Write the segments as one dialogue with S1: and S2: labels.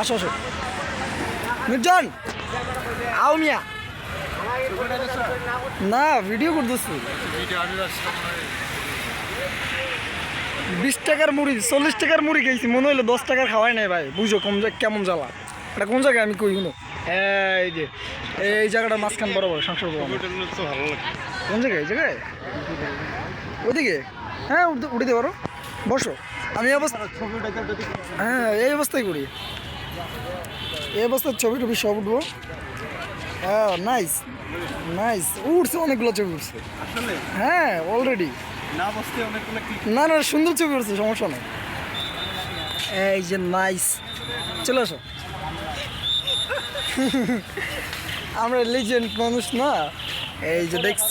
S1: আসো আসো। নির্জন আও মিয়া। না ভিডিও করতেছি। বিশ টাকার মুড়ি, চল্লিশ টাকার মুড়ি খেয়েছি, মনে হইল দশ টাকার খাওয়াই নাই ভাই। বুঝো কম কেমন জ্বালা। এটা কোন জায়গায় আমি কই শুনো? এই যে, এই জায়গাটা মাঝখান বরাবর, সংসার। কোন জায়গায়, এই জায়গায়? ওইদিকে? হ্যাঁ উঠতে উঠে দিতে পারো বসো। আমি অবস্থা হ্যাঁ এই অবস্থায় করি। এই অবস্থায় ছবি টবি সব উঠবো। হ্যাঁ নাইস নাইস উঠছে অনেকগুলো ছবি উঠছে। হ্যাঁ অলরেডি
S2: না
S1: না সুন্দর ছবি উঠছে সমস্যা নেই। এই যে নাইস চলে আসো। আমরা লিজেন্ড মানুষ না। এই যে দেখছ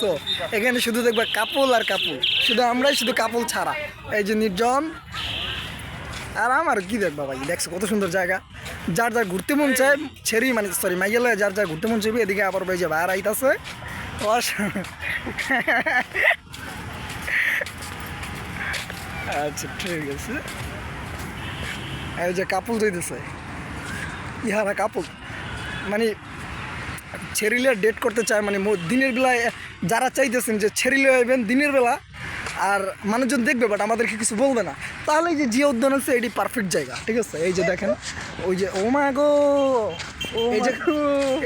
S1: এখানে শুধু দেখবা কাপল আর কাপল শুধু আমরাই শুধু কাপল ছাড়া। এই যে নির্জন আর আমার কি দেখবা ভাই? দেখছ কত সুন্দর জায়গা। যার যার ঘুরতে মন চায় ছেড়ি মানে সরি মাইগেলে যার যার ঘুরতে মন চাইবে এদিকে আবার ভাই যে বাইরে আইতাছে আচ্ছা ঠিক আছে। এই যে কাপল দিতেছে ইহারা কাপল। মানে ছেড়িলে ডেট করতে চায় মানে দিনের বেলায় যারা চাইতেছেন যে ছেড়িলে আইবেন, দিনের বেলা আর মানুষজন দেখবে বাট আমাদেরকে কিছু বলবে না। তাহলে এই যে জিয়া উদ্যান আছে এটি পারফেক্ট জায়গা ঠিক আছে? এই যে দেখেন ওই যে ও মা গো! এই যে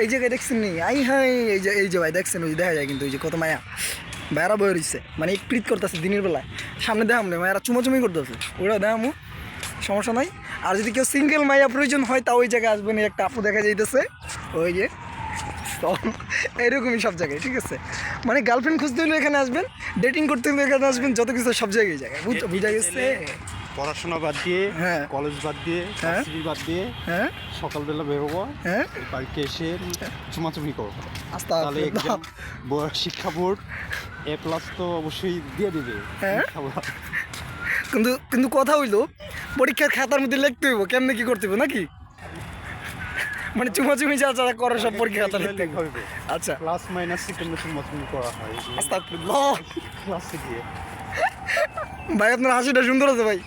S1: এই জায়গায় দেখছেন নি? আই হাই এই যে এই যে ভাই দেখছেন ওই যে দেখা যায় কিন্তু ওই যে কত মায়া। বেড়া বয়ে রইছে মানে প্রীত করতেছে দিনের বেলায়। সামনে দেখাম না মায়েরা চুমাচুমি করতেছে। ওরা দেখামু সমস্যা নাই। আর যদি কেউ সিঙ্গেল মাইয়া প্রয়োজন হয় তা ওই জায়গায় আসবেন একটা আপু দেখা যাইতেছে। ওই যে তো এরকমই সব জায়গায় ঠিক আছে? মানে গার্লফ্রেন্ড খুঁজতে হলে এখানে আসবেন ডেটিং করতে হলে এখানে আসবেন যত কিছু সব জায়গায় জায়গায় বুঝ- বুঝা গেছে?
S2: পড়াশোনা বাদ দিয়ে
S1: হ্যাঁ।
S2: কলেজ বাদ দিয়ে
S1: হ্যাঁ।
S2: ভার্সিটি বাদ দিয়ে
S1: হ্যাঁ।
S2: সকালবেলা বেরোবো
S1: হ্যাঁ।
S2: বাড়িতে এসে চুমাচুমি করব।
S1: আস্তে
S2: তাহলে শিক্ষা বোর্ড এ প্লাস তো অবশ্যই দিয়ে দিবে
S1: হ্যাঁ। কিন্তু কিন্তু কথা হইল পরীক্ষার খাতার মধ্যে লিখতে হইব কেমনে কি করতে হইব নাকি? মানে চুমাচুমি যা যা করে সব পরীক্ষা খাতা লিখতে
S2: হবে।
S1: আচ্ছা।
S2: প্লাস মাইনাস সেকেন্ডে চুমাচুমি করা হয়।
S1: আস্তাগফিরুল্লাহ।
S2: ক্লাসে গিয়ে
S1: ভাই আপনার হাসিটা সুন্দর আছে ভাই।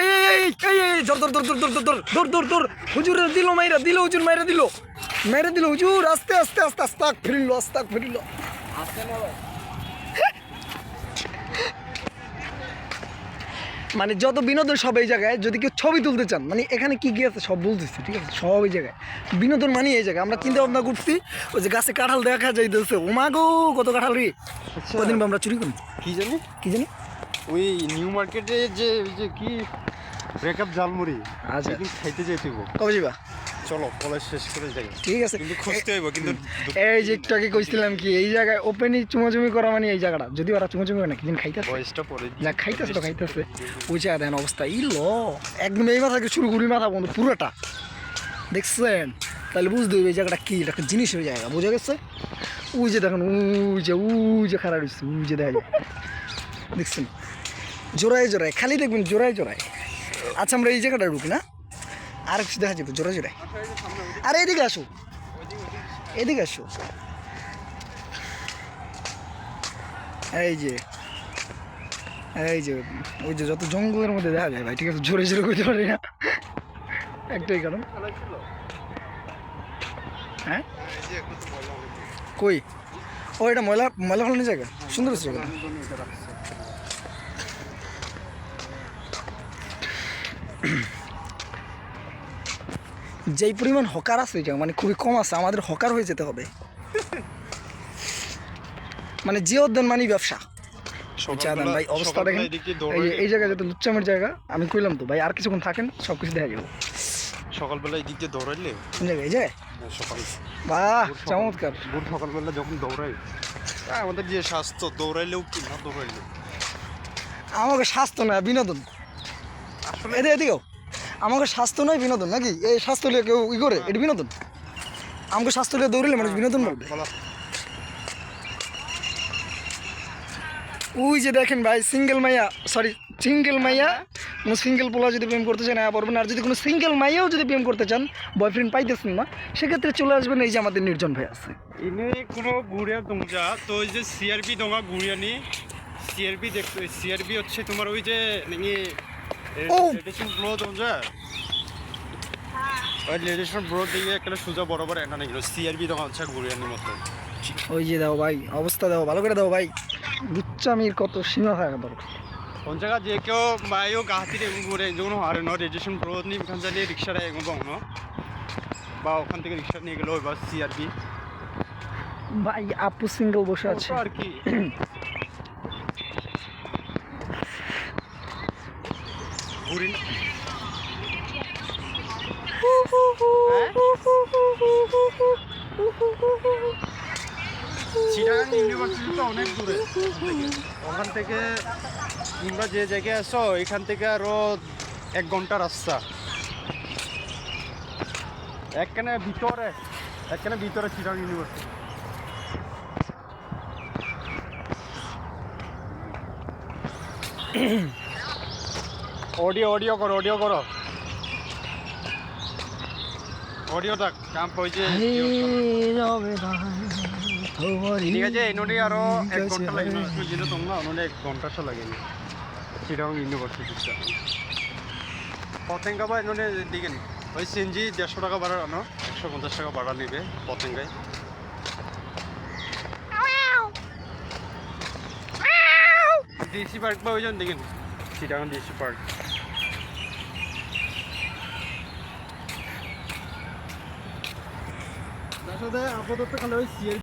S1: এই এই এই এই ধর ধর ধর ধর ধর ধর ধর ধর ধর হুজুর দিল মাইরা দিল হুজুর মাইরা দিল। মাইরা দিল হুজুর আস্তে আস্তে আস্তে আস্তাক ফিরিল আস্তাক ফিরিল মানে যত বিনোদন সব এই জায়গায় যদি কেউ ছবি তুলতে চান মানে এখানে কি কি আছে সব বলতেছি ঠিক আছে? সব এই জায়গায়। বিনোদন মানে এই জায়গায়। আমরা চিন্তা ভাবনা করছি ওই যে গাছে কাঁঠাল দেখা যাইতেছে। ওমা গো কত কাঁঠাল রে! কদিন আমরা চুরি করি?
S2: কি জানি?
S1: কি জানি?
S2: ওই নিউ মার্কেটে যে যে কি ব্রেকআপ জালমুড়ি
S1: আচ্ছা।
S2: খাইতে যাইতে
S1: কবে যাবা
S2: চলো কলেজ শেষ করে যাই।
S1: ঠিক আছে।
S2: কিন্তু খুঁজতে হইব কিন্তু
S1: এই যে একটু আগে কইছিলাম কি এই জায়গায় ওপেনই চুমাচুমি করা মানে এই জায়গাটা। যদি ওরা চুমাচুমি করে না কিছু খাইতেছে?
S2: বয়সটা পরে
S1: যা খাইতেছে তো খাইতেছে। জায়গা দেন অবস্থা। ই ল একদম এই মাথা শুরু করি মাথা বন্ধ পুরোটা। দেখছেন? তাহলে বুঝতে হবে এই জায়গাটা কি একটা জিনিস হয়ে জায়গা বোঝা গেছে? ওই যে দেখেন ওই যে ওই যে খারাপ হচ্ছে ওই যে দেখা যায়। দেখছেন? জোড়ায় জোড়ায় খালি দেখবেন জোড়ায় জোড়ায়। আচ্ছা আমরা এই জায়গাটা ঢুকি না? আর কিছু দেখা যাবে, জোরে জোরে। আরে এদিকে আসো। এদিকে আসো। এই যে এই যে, ওই যে যত জঙ্গলের মধ্যে দেখা যায় ভাই, ঠিক আছে? জোরে জোরে করতে পারি না। একটাই কারণ। হ্যাঁ? কই? ও, এটা ময়লা ময়লা ফেলানোর জায়গা? সুন্দর আছে জায়গাটা। যেই পরিমাণ হকার আছে এটা মানে খুবই কম আছে আমাদের হকার হয়ে যেতে হবে। মানে যে উদ্যান মানে ব্যবসা। চা দেন ভাই অবস্থা দেখেন। এই জায়গায় যত লুচ্চামের জায়গা আমি কইলাম তো ভাই আর কিছুক্ষণ থাকেন সব কিছু দেখা যাব
S2: সকালবেলা এই দিক দিয়ে দৌড়াইলে?
S1: কোন জায়গায়? এই জায়গায়
S2: সকাল।
S1: বাহ চমৎকার।
S2: ভোর সকালবেলা যখন দৌড়াই আমাদের যে স্বাস্থ্য দৌড়াইলেও কি না দৌড়াইলেও?
S1: আমাকে স্বাস্থ্য নয় বিনোদন। এদিকে এদিকেও। আমাকে স্বাস্থ্য নয় বিনোদন নাকি? এই স্বাস্থ্য নিয়ে কেউ ই করে এটা বিনোদন? আমাকে স্বাস্থ্য নিয়ে দৌড়লে মানুষ বিনোদন বলবে। ওই যে দেখেন ভাই সিঙ্গেল মাইয়া সরি সিঙ্গেল মাইয়া কোনো সিঙ্গেল পোলা যদি প্রেম করতে চান পারবেন আর যদি কোনো সিঙ্গেল মাইয়াও যদি প্রেম করতে চান বয়ফ্রেন্ড পাইতেছেন না সেক্ষেত্রে চলে আসবেন এই যে আমাদের নির্জন ভাই আছে।
S2: ইনে কোনো ঘুরিয়া দোঁজা তো ওই যে সিআরপি দোঙা ঘুরিয়ানি সিআরপি দেখতে সিআরপি হচ্ছে তোমার ওই যে
S1: ও!
S2: লেডিসন ব্রো তোমরা ওই লেডিসন ব্রো দিয়ে একটা সোজা বরাবর এটা নেই সিআরবি দোকান হচ্ছে ঘুরিয়ানির মতো।
S1: ওই যে দাও ভাই অবস্থা দাও ভালো করে দাও ভাই। লুচ্চামির কত সীমা থাকা দরকার।
S2: কোন জায়গা যে কেউ মায়ও গাহাতির এগুলো ঘুরে যেগুলো হারে ন রেজিস্ট্রেশন ব্রো নিয়ে থেকে রিক্সাটা এগুলো বা ওখান থেকে রিক্সা নিয়ে গেলো এবার সিআরবি
S1: ভাই আপু সিঙ্গেল বসে আছে।
S2: আর কি? ঘুরি ওখান থেকে তোমরা যে জায়গায় আসো এখান থেকে আরও এক ঘণ্টা রাস্তা। একখানে ভিতরে একখানে ভিতরে চিটাগাং ইউনিভার্সিটি। অডিও অডিও করো অডিও করো অডিওটা কাম হয়েছে ঠিক আছে এনোডি আরও এক ঘণ্টা লাগে যেটা তোমরা অন্য এক ঘণ্টা সে লাগে চিটাং ইউনিভার্সিটিটা পতেঙ্গা বা এনোডে দিকে ওই সিএনজি দেড়শো টাকা ভাড়া আনো। একশো পঞ্চাশ টাকা ভাড়া নেবে পতেঙ্গায়। ডিসি পার্ক বা ওই জন্য দেখেন চিটাগাং ডিসি পার্ক। আসলে আপাতত খালি ওই